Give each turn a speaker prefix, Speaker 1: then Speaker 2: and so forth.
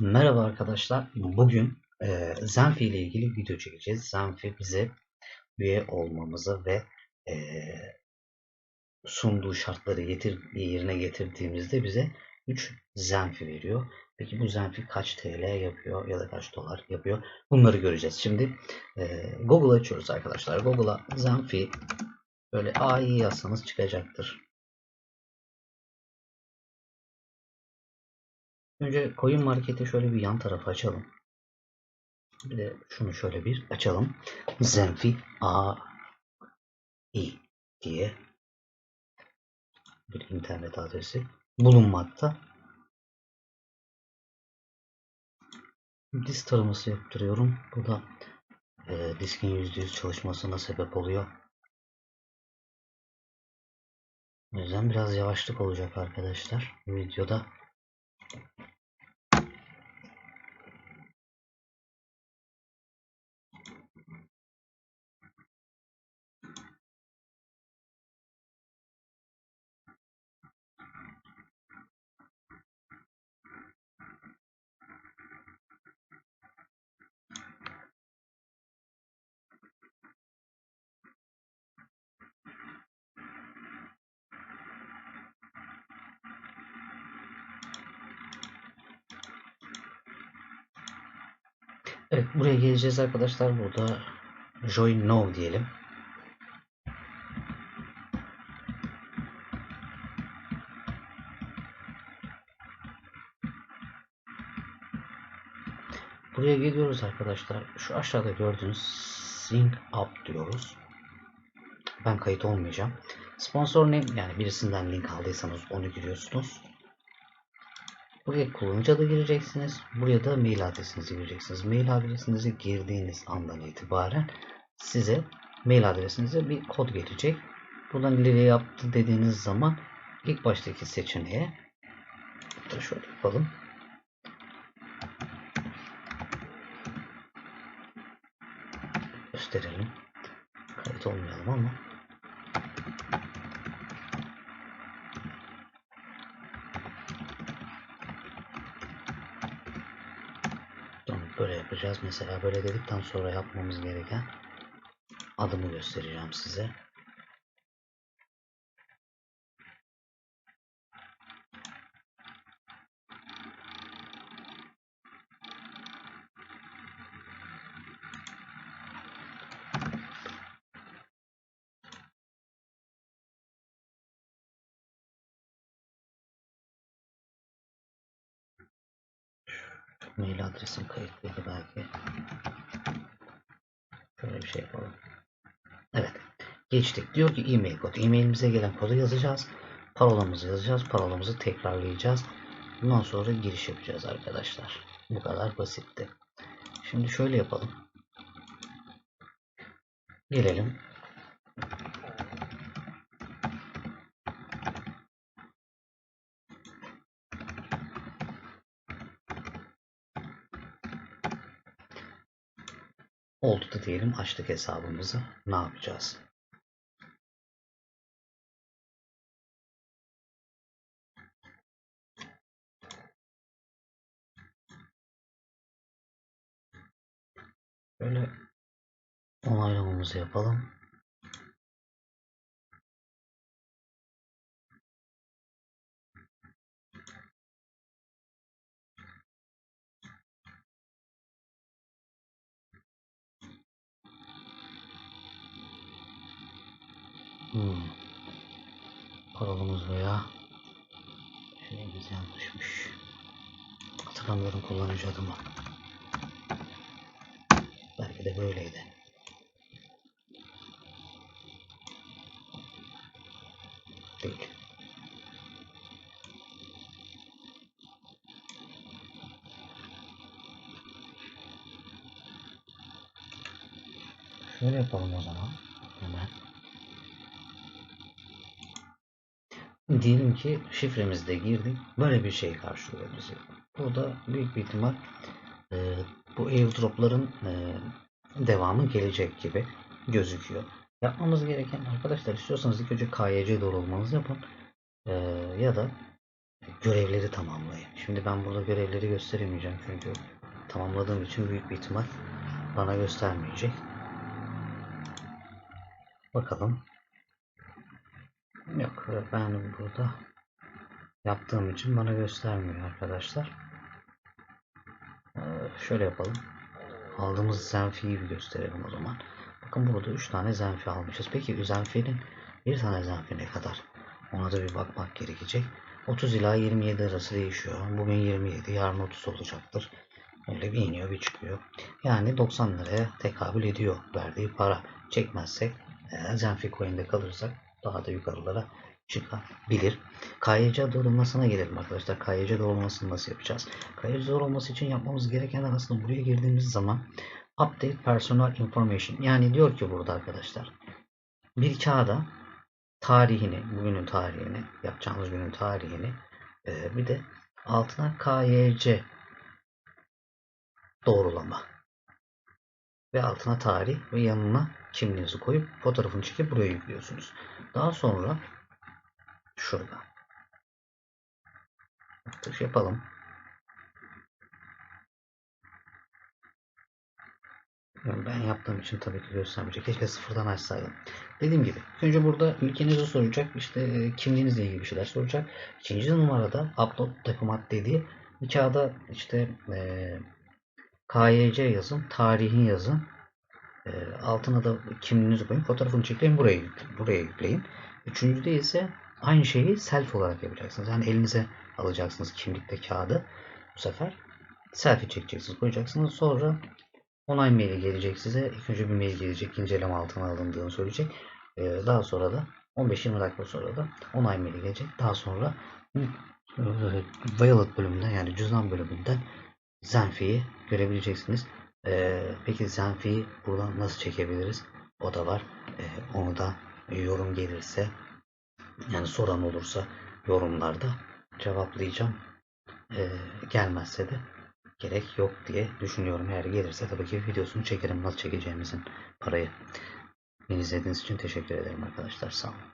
Speaker 1: Merhaba arkadaşlar. Bugün e, Zenfi ile ilgili video çekeceğiz. Zenfi bize üye olmamızı ve e, sunduğu şartları getir, yerine getirdiğimizde bize 3 Zenfi veriyor. Peki bu Zenfi kaç TL yapıyor ya da kaç dolar yapıyor? Bunları göreceğiz. Şimdi e, Google açıyoruz arkadaşlar. Google'a Zenfi böyle AI yazsanız çıkacaktır. Önce Coin Market'i şöyle bir yan tarafa açalım. Bir de şunu şöyle bir açalım. Zenfi AI diye bir internet adresi bulunmakta. Disk taraması yaptırıyorum. Bu da e, diskin %100 çalışmasına sebep oluyor. O yüzden biraz yavaşlık olacak arkadaşlar videoda. Evet buraya geleceğiz arkadaşlar. Burada join now diyelim. Buraya geliyoruz arkadaşlar. Şu aşağıda gördüğünüz sync up diyoruz. Ben kayıt olmayacağım. Sponsor name yani birisinden link aldıysanız onu giriyorsunuz. Buraya kullanıcı adı gireceksiniz. Buraya da mail adresinizi gireceksiniz. Mail adresinizi girdiğiniz andan itibaren size mail adresinize bir kod gelecek. Buradan ileri yaptı dediğiniz zaman ilk baştaki seçeneğe şöyle yapalım. Gösterelim. Kayıt olmayalım ama. Böyle yapacağız. Mesela böyle dedikten sonra yapmamız gereken adımı göstereceğim size. Mail adresim kayıtlıydı belki. Şöyle bir şey yapalım. Evet. Geçtik. Diyor ki e-mail kod. E-mailimize gelen kodu yazacağız. Parolamızı yazacağız. Parolamızı tekrarlayacağız. Bundan sonra giriş yapacağız arkadaşlar. Bu kadar basitti. Şimdi şöyle yapalım. Gelelim. Oldu da diyelim açtık hesabımızı. Ne yapacağız? Böyle onaylamamızı yapalım. Hmm. Parolamız veya şeyimiz yanlışmış. Hatırlamıyorum kullanıcı adımı. Belki de böyleydi. Değil. Şöyle yapalım o zaman. Hemen. Diyelim ki şifremizi de girdik. Böyle bir şey karşılıyor bizi. Burada büyük bir ihtimal e, bu airdropların e, devamı gelecek gibi gözüküyor. Yapmamız gereken arkadaşlar istiyorsanız ilk önce KYC doğrulmanızı yapın. Ee, ya da görevleri tamamlayın. Şimdi ben burada görevleri gösteremeyeceğim çünkü tamamladığım için büyük bir ihtimal bana göstermeyecek. Bakalım. Yok ben burada yaptığım için bana göstermiyor arkadaşlar. Ee, şöyle yapalım. Aldığımız zenfiyi bir gösterelim o zaman. Bakın burada 3 tane zenfi almışız. Peki zenfinin bir tane zenfi ne kadar? Ona da bir bakmak gerekecek. 30 ila 27 arası değişiyor. Bugün 27, yarın 30 olacaktır. Öyle bir iniyor bir çıkıyor. Yani 90 liraya tekabül ediyor verdiği para. Çekmezsek eğer Zenfi Coin'de kalırsak daha da yukarılara çıkabilir. KYC doğrulmasına gelelim arkadaşlar. KYC doğrulmasını nasıl yapacağız? KYC doğrulması için yapmamız gerekenler aslında buraya girdiğimiz zaman Update Personal Information. Yani diyor ki burada arkadaşlar bir kağıda tarihini, bugünün tarihini, yapacağımız günün tarihini e, bir de altına KYC doğrulama ve altına tarih ve yanına kimliğinizi koyup fotoğrafını çekip buraya yüklüyorsunuz. Daha sonra şurada atış yapalım. Ben yaptığım için tabii ki göstermeyecek. Keşke sıfırdan açsaydım. Dediğim gibi önce burada ülkenizi soracak. işte e, kimliğinizle ilgili bir şeyler soracak. İkinci numarada upload document dediği bir kağıda işte e, KYC yazın, tarihini yazın. E, altına da kimliğinizi koyun, fotoğrafını çekleyin, buraya. Buraya yükleyin. Üçüncüde ise aynı şeyi selfie olarak yapacaksınız. Yani elinize alacaksınız kimlikte kağıdı. Bu sefer selfie çekeceksiniz, koyacaksınız. Sonra onay maili gelecek size. İlk önce bir mail gelecek, inceleme altına alındığını söyleyecek. E, daha sonra da 15-20 dakika sonra da onay maili gelecek. Daha sonra e, Wallet bölümünden yani cüzdan bölümünden Zenfi'yi görebileceksiniz. Ee, peki Zenfi'yi buradan nasıl çekebiliriz? O da var. Ee, onu da yorum gelirse yani soran olursa yorumlarda cevaplayacağım. Ee, gelmezse de gerek yok diye düşünüyorum. Eğer gelirse tabii ki videosunu çekerim nasıl çekeceğimizin parayı. Beni izlediğiniz için teşekkür ederim arkadaşlar. Sağ olun.